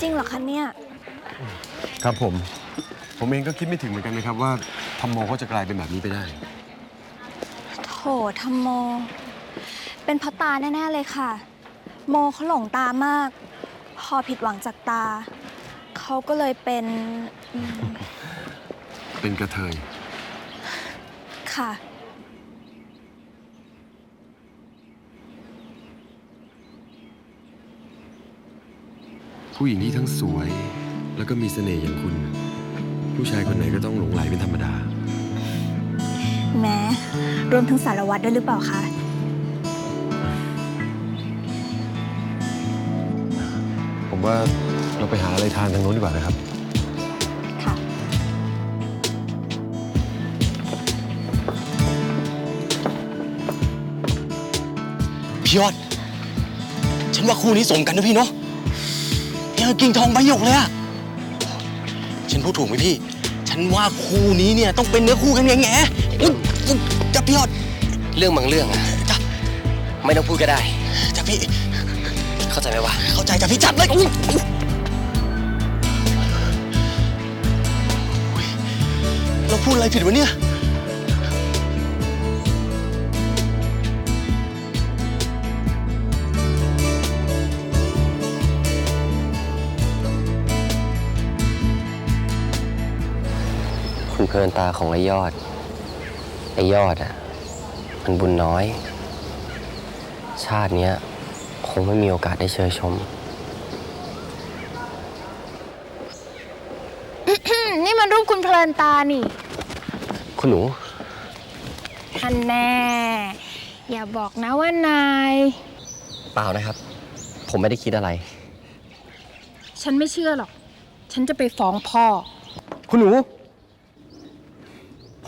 จริงเหรอคะเนี่ย ครับผม ผมเองก็คิดไม่ถึงเหมือนกันนะครับว่าธรรมโมเขาจะกลายเป็นแบบนี้ไปได้ โถทำโม เป็นเพราะตาแน่ ๆ เลยค่ะ โมเขาหลงตามาก พอผิดหวังจากตา เขาก็เลยเป็นอืมเป็นกระเทย ค่ะ ผู้หญิงที่ทั้งสวย แล้วก็มีเสน่ห์อย่างคุณ ผู้ชายคนไหนก็ต้องหลงไหลเป็นธรรมดา แม้รวมถึงสารวัตรด้วยหรือเปล่าคะ ผมว่าเราไปหาอะไรทานทางโน้นดีกว่านะครับ ค่ะ พี่ยอด ฉันว่าคู่นี้สมกันนะพี่เนาะ ยังกับกิ่งทองใบหยกเลยอะฉันพูดถูกไหมพี่ ฉันว่าคู่นี้เนี่ยต้องเป็นเนื้อคู่กันแง่แง่ๆอุ๊ยอุ๊ยจ้ะพี่ยอดเรื่องบางเรื่องอะจ้ะไม่ต้องพูดก็ได้ จ้ะพี่ เข้าใจไหมวะ เข้าใจจ้ะพี่จัดเลยอุ๊ยอุ๊ยอุ๊ยเราพูดอะไรผิดวะเนี่ย เพลินตาของไอ้ยอด ไอ้ยอดอะมันบุญน้อย ชาติเนี้ยคงไม่มีโอกาสได้เชยชม นี่มันรูปคุณเพลินตานี่ คุณหนูอันแน่ อย่าบอกนะว่านาย เปล่านะครับ ผมไม่ได้คิดอะไร ฉันไม่เชื่อหรอก ฉันจะไปฟ้องพ่อ คุณหนู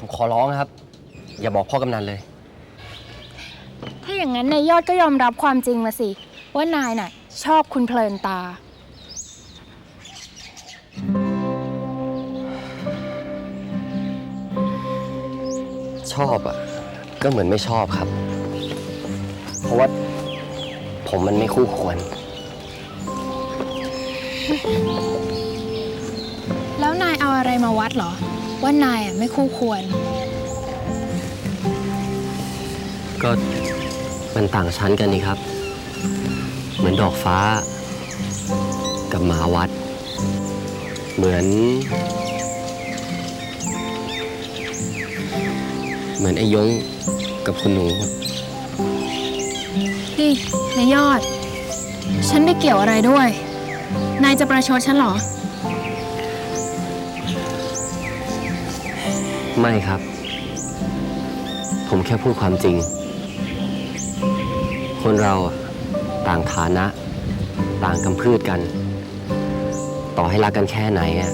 ผมขอร้องนะครับ อย่าบอกพ่อกำนันเลย ถ้าอย่างนั้นนายยอดก็ยอมรับความจริงมาสิ ว่านายน่ะ ชอบคุณเพลินตา ชอบอะก็เหมือนไม่ชอบครับ เพราะว่าผมมันไม่คู่ควร แล้วนายเอาอะไรมาวัดเหรอ ว่านายอะไม่คู่ควร ก็มันต่างชั้นกันนี่ครับ เหมือนดอกฟ้า กับหมาวัด เหมือน เหมือนไอ้ยงกับคุณหนูนี่นายยอด ฉันไม่เกี่ยวอะไรด้วย นายจะประชดฉันเหรอ ไม่ครับ ผมแค่พูดความจริง คนเราต่างฐานะ ต่างกำพืชกัน ต่อให้รักกันแค่ไหนอะ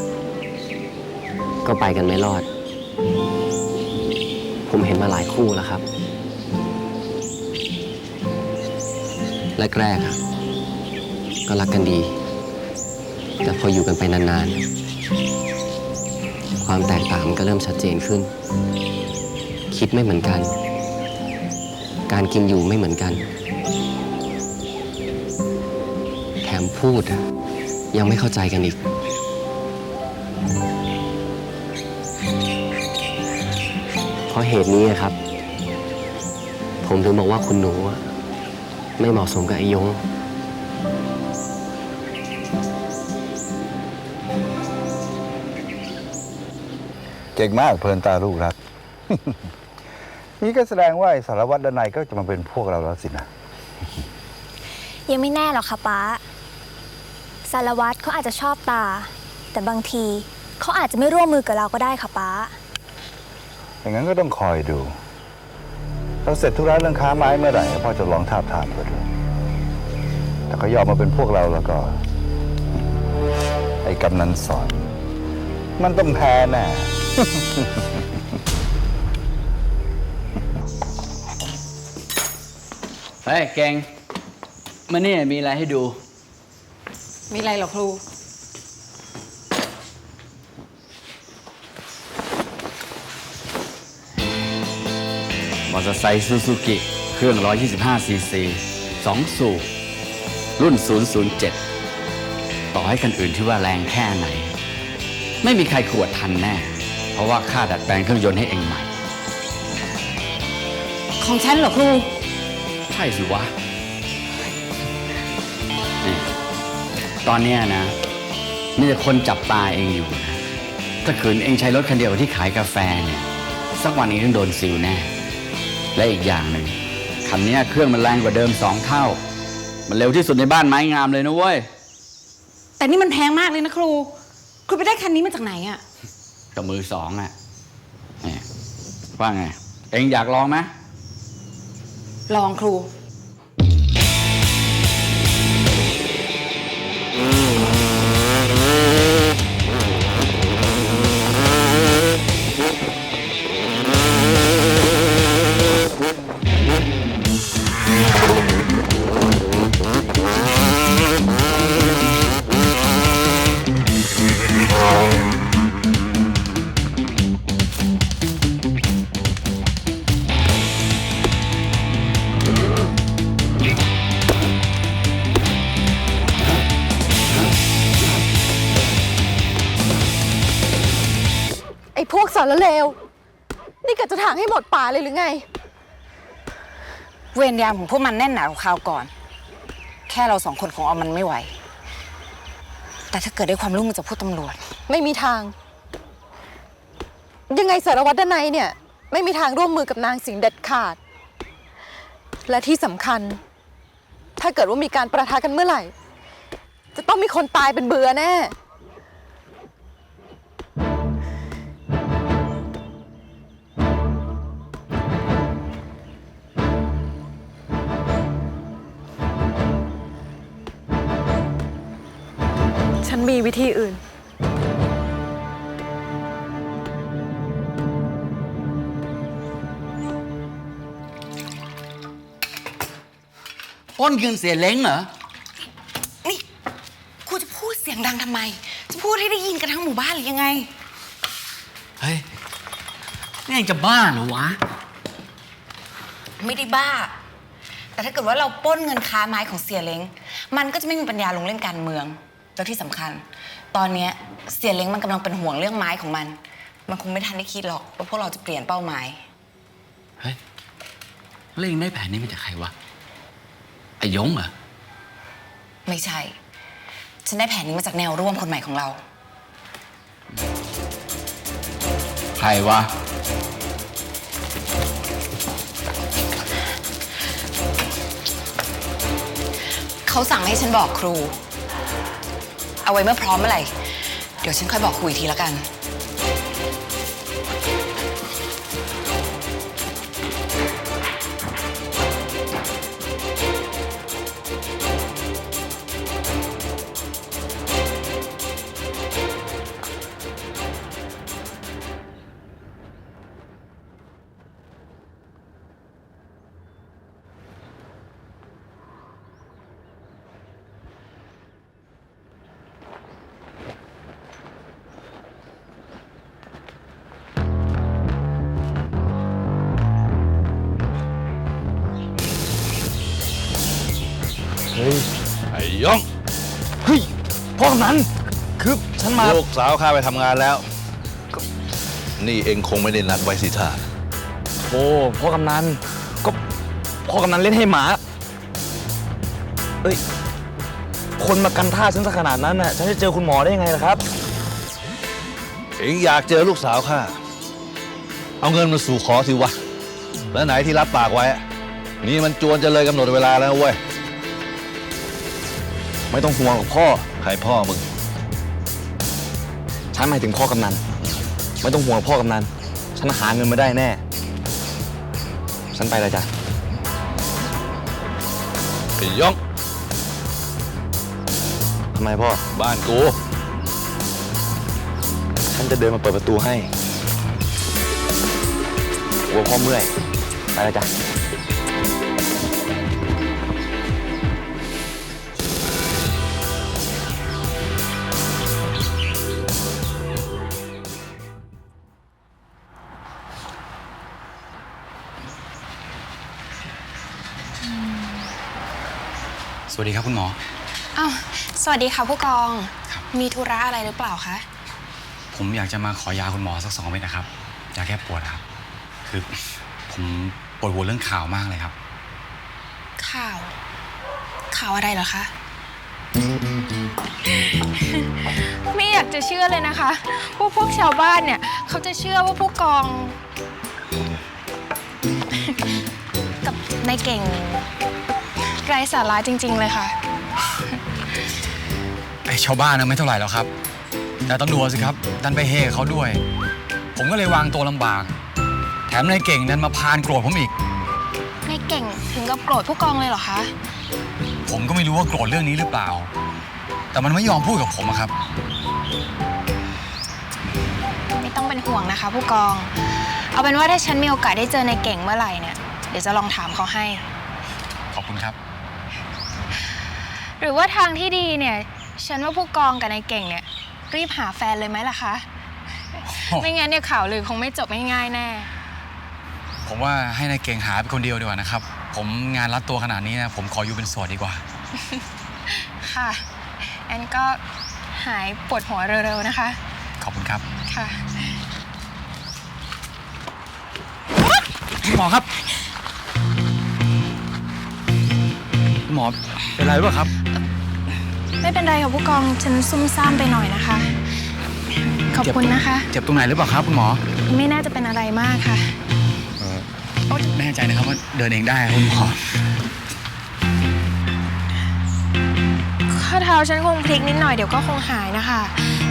ก็ไปกันไม่รอด ผมเห็นมาหลายคู่แล้วครับแรกๆอะก็รักกันดี แต่พออยู่กันไปนานๆ ความแตกต่างมันก็เริ่มชัดเจนขึ้น คิดไม่เหมือนกัน การกินอยู่ไม่เหมือนกัน แถมพูดยังไม่เข้าใจกันอีก เพราะเหตุนี้ครับ ผมถึงบอกว่าคุณหนูไม่เหมาะสมกับไอ้ยง เก่งมากเพลินตาลูกรัก นี่ก็แสดงว่าไอ้สารวัตรด้านในก็จะมาเป็นพวกเราแล้วสินะ ยังไม่แน่หรอกค่ะป้า สารวัตรเขาอาจจะชอบตา แต่บางทีเขาอาจจะไม่ร่วมมือกับเราก็ได้ค่ะป้า อย่างนั้นก็ต้องคอยดู เราเสร็จธุระเรื่องค้าไม้เมื่อไหร่พ่อจะลองทาบทามเขาดูแต่เขายอมมาเป็นพวกเราแล้วก็ ไอ้กำนันสอน มันต้องแพ้แน่ เฮ้ยเก่งมานี่มีอะไรให้ดู มีอะไรเหรอครู มอเตอร์ไซค์ซูซูกิ เครื่อง 125 ซีซี2สูบรุ่น 007อต่อให้กันอื่นที่ว่าแรงแค่ไหน ไม่มีใครกวดทันแน่ เพราะว่าข้าดัดแปลงเครื่องยนต์ให้เองใหม่ ของฉันเหรอครู ใช่สิวะนี่ตอนเนี้ยนะมีแต่คนจับตาเองอยู่นะถ้าขืนเองใช้รถคันเดียวกับที่ขายกาแฟเนี่ยสักวันเองต้องโดนซิลแน่ และอีกอย่างหนึ่งคันเนี้ยเครื่องมันแรงกว่าเดิมสองเท่า มันเร็วที่สุดในบ้านไม้งามเลยนะเว้ย แต่นี่มันแพงมากเลยนะครู ครูไปได้คันนี้มาจากไหนอะ กับมือสองอะนี่ว่าไง เองอยากลองไหมลองครู ดป่าเลยหรือไง เวรยามของพวกมันแน่นหนากว่าคราวก่อน แค่เราสองคนคงเอามันไม่ไหว แต่ถ้าเกิดได้ความร่วมมือจากผู้ตำรวจ ไม่มีทาง ยังไงสารวัตรดนัยเนี่ย ไม่มีทางร่วมมือกับนางสิงห์เด็ดขาด และที่สำคัญ ถ้าเกิดว่ามีการประทะกันเมื่อไหร่ จะต้องมีคนตายเป็นเบือแน่ นมีวิธีอื่น ป้นเงินเสียเล้งเหรอ นี่ครูจะพูดเสียงดังทำไม จะพูดให้ได้ยินกันทั้งหมู่บ้านหรือยังไง เฮ้ย นี่เองจะบ้าเหรอวะ ไม่ได้บ้า แต่ถ้าเกิดว่าเราปล้นเงินค้าไม้ของเสียเล้ง มันก็จะไม่มีปัญญาลงเล่นการเมือง แล้วที่สำคัญ ตอนเนี้ยเสียเล้งมันกำลังเป็นห่วงเรื่องไม้ของมัน มันคงไม่ทันได้คิดหรอกว่าพวกเราจะเปลี่ยนเป้าหมาย เฮ้ยแล้วเองได้แผนนี้มาจากใครวะไอ้ยงเหรอ ไม่ใช่ ฉันได้แผนนี้มาจากแนวร่วมคนใหม่ของเรา ใครวะ เขาสั่งให้ฉันบอกครู เอาไว้เมื่อพร้อมเมื่อไหร่ เดี๋ยวฉันค่อยบอกครูอีกทีละกัน ไอ้ยองเฮ้ยพ่อกำนันคือฉันมา ลูกสาวข้าไปทำงานแล้ว นี่เองคงไม่ได้นัดไว้สิท่าโอ้พ่อกำนันก็พ่อกำนันเล่นให้หมาเอ้ย คนมากันท่าฉันสักขนาดนั้นน่ะฉันจะเจอคุณหมอได้ยังไงล่ะครับ เองอยากเจอลูกสาวข้าเอาเงินมาสู่ขอสิวะ แล้วไหนที่รับปากไว้อะนี่มันจวนจะเลยกำหนดเวลาแล้วเว้ย ไม่ต้องห่วงหรอกพ่อ ใครพ่อมึง ฉันหมายถึงพ่อกำนัน ไม่ต้องห่วงหรอกพ่อกำนัน ฉันหาเงินมาได้แน่ ฉันไปแล้วจ้ะ ไอ้ยองทำไมพ่อ บ้านกู ฉันจะเดินมาเปิดประตูให้กลัวพ่อเมื่อย ไปแล้วจ้ะ วัสดีครับคุณหมอ อ้าวสวัสดีค่ะผู้กองมีธุระอะไรหรือเปล่าคะ ผมอยากจะมาขอยาคุณหมอสักสองเม็ดนะครับยาแก้ปวดครับ คือ ผมปวดหัวเรื่องข่าวมากเลยครับ ข่าว ข่าวอะไรเหรอคะ ไม่อยากจะเชื่อเลยนะคะว่าพวกชาวบ้านเนี่ย เขาจะเชื่อว่าผู้กอง กับนายเก่ง ไร้สาระจริง ๆ เลยค่ะ ไอ้ชาวบ้านนะไม่เท่าไหร่แล้วครับ แต่ตำรวจสิครับ ดันไปเฮกับเขาด้วย ผมก็เลยวางตัวลำบาก แถมนายเก่งดันมาพานโกรธผมอีก นายเก่งถึงกับโกรธผู้กองเลยเหรอคะ ผมก็ไม่รู้ว่าโกรธเรื่องนี้หรือเปล่า แต่มันไม่ยอมพูดกับผมอะครับ ไม่ต้องเป็นห่วงนะคะ ผู้กอง เอาเป็นว่าถ้าฉันมีโอกาสได้เจอนายเก่งเมื่อไหร่เนี่ย เดี๋ยวจะลองถามเขาให้ ขอบคุณครับ หรือว่าทางที่ดีเนี่ย ฉันว่าผู้กองกับนายเก่งเนี่ย รีบหาแฟนเลยไหมล่ะคะโอ้ไม่งั้นเนี่ยข่าวลือคงไม่จบง่ายๆแน่ ผมว่าให้นายเก่งหาเป็นคนเดียวดีกว่านะครับ ผมงานรัดตัวขนาดนี้นะผมขออยู่เป็นโสดดีกว่า ค่ะแอนก็หายปวดหัวเร็วๆนะคะ ขอบคุณครับ ค่ะคุณหมอครับ คุณหมอเป็นไรหรือเปล่าครับ ไม่เป็นไรค่ะผู้กองฉันซุ่มซ่ามไปหน่อยนะคะ ขอบคุณนะคะ เจ็บตรงไหนหรือเปล่าครับ คุณหมอ ไม่น่าจะเป็นอะไรมากค่ะแน่ใจนะครับว่าเดินเองได้คุณหมอข้อเท้าฉันคงพลิกนิดหน่อยเดี๋ยวก็คงหายนะคะ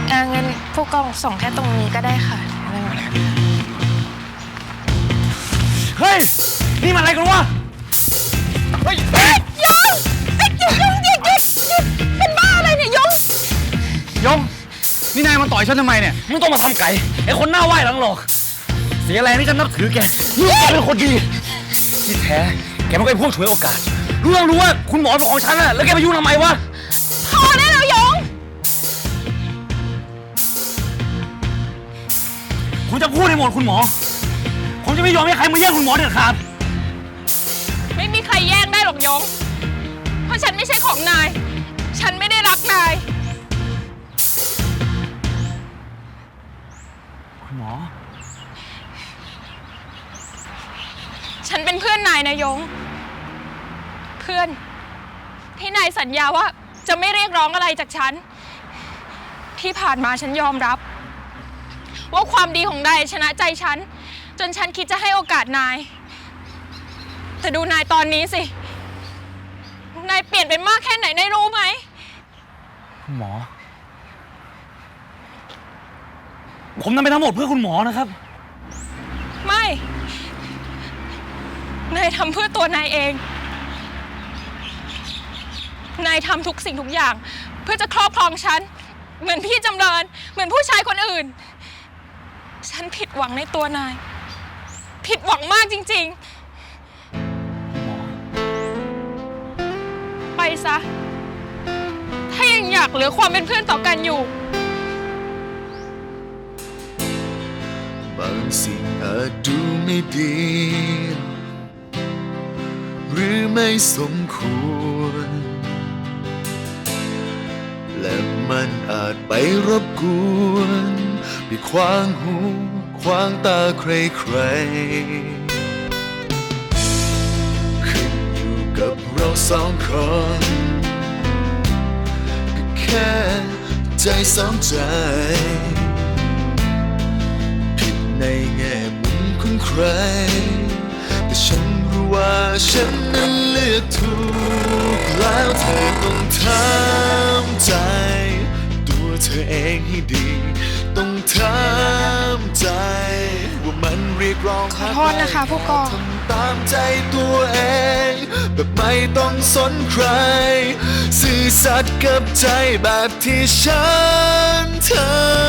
เอ่องั้นผู้กองส่งแค่ตรงนี้ก็ได้ค่ะได้ไหมคะเฮ้ย นี่มันอะไรกันวะ อยฉันทำไมเนี่ย มึงต้องมาทำไก่ไอ้คนหน้าไหว้หลังหลอก เสียแรงที่ฉันนับถือแกนี่แกเป็นคนดีที่แท้แกมันก็เป็นพวกฉวยโอกาส รู้ต้องรู้ว่าคุณหมอเป็นของฉันอะแล้วแกมายุ่งทำไมวะ พอได้แล้วยงคุณจะพูดให้หมดคุณหมอ ผมจะไม่ยอมให้ใครมาแย่งคุณหมอเด็ดขาด ไม่มีใครแย่งได้หรอกยง เพราะฉันไม่ใช่ของนาย ฉันไม่ได้รักนาย นเป็นเพื่อนนายนะยง เพื่อน ที่นายสัญญาว่า จะไม่เรียกร้องอะไรจากฉัน ที่ผ่านมาฉันยอมรับ ว่าความดีของนายชนะใจฉัน จนฉันคิดจะให้โอกาสนาย แต่ดูนายตอนนี้สิ นายเปลี่ยนไปมากแค่ไหนนายรู้ไหมคุณหมอ ผมทำไปทั้งหมดเพื่อคุณหมอนะครับ ไม่ นายทำเพื่อตัวนายเอง นายทำทุกสิ่งทุกอย่าง เพื่อจะครอบครองฉัน เหมือนพี่จำเริญ เหมือนผู้ชายคนอื่น ฉันผิดหวังในตัวนาย ผิดหวังมากจริง ๆ ไปซะ ถ้ายังอยากเหลือความเป็นเพื่อนต่อกันอยู่ บางสิ่งอาจดูไม่ดี หรือไม่สมควร และมันอาจไปรบกวนไปขวางหูขวางตาใครๆขึ้นอยู่กับเราสองคนก็แค่ใจสองใจ ผิดในแง่มุมของใคร แต่ฉัน ว่าฉันนั้นเลือกถูกแล้วเธอต้องทำใจ ตัวเธอเองให้ดี ต้องทำใจ ว่ามันเรียกร้องขอโทษนะคะผู้กอง ทำตามใจตัวเอง แบบไม่ต้องสนใครสื่อสัตย์กับใจแบบที่ฉันท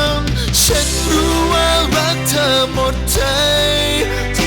ำฉันรู้ว่ารักเธอหมดใจใจ